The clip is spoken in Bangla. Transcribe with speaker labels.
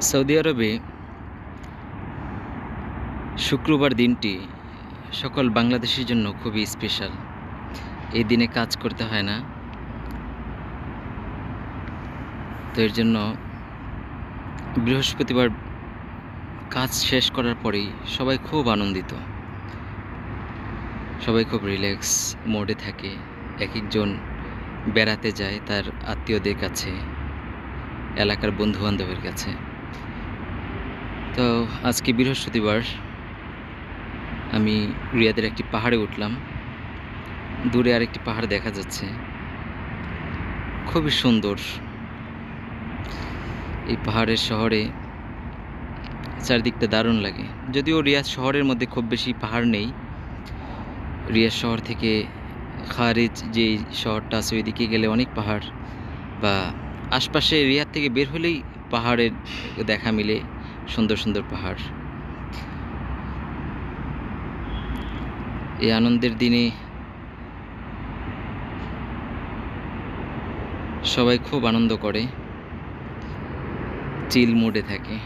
Speaker 1: সৌদি আরবে শুক্রবার দিনটি সকল বাংলাদেশের জন্য খুবই স্পেশাল এই দিনে কাজ করতে হয় না। তো এর জন্য বৃহস্পতিবার কাজ শেষ করার পরেই সবাই খুব আনন্দিত। সবাই খুব রিল্যাক্স মোডে থাকে। এক একজন বেড়াতে যায় তার আত্মীয়দের কাছে, এলাকার বন্ধু বান্ধবের কাছে। তো আজকে বৃহস্পতিবার আমি রিয়াদের একটি পাহাড়ে উঠলাম। দূরে আরেকটি পাহাড় দেখা যাচ্ছে। খুবই সুন্দর। এই পাহাড়ের শহরে চারদিকটা দারুণ লাগে। যদিও রিয়াদ শহরের মধ্যে খুব বেশি পাহাড় নেই। রিয়াদ শহর থেকে খারিজ যে শহরটা আছে, ওইদিকে গেলে অনেক পাহাড় বা আশপাশে রিয়াদ থেকে বের হলেই পাহাড়ের দেখা মিলে। সুন্দর সুন্দর পাহাড়। এই আনন্দের দিনে সবাই খুব আনন্দ করে চিল মোডে থাকে।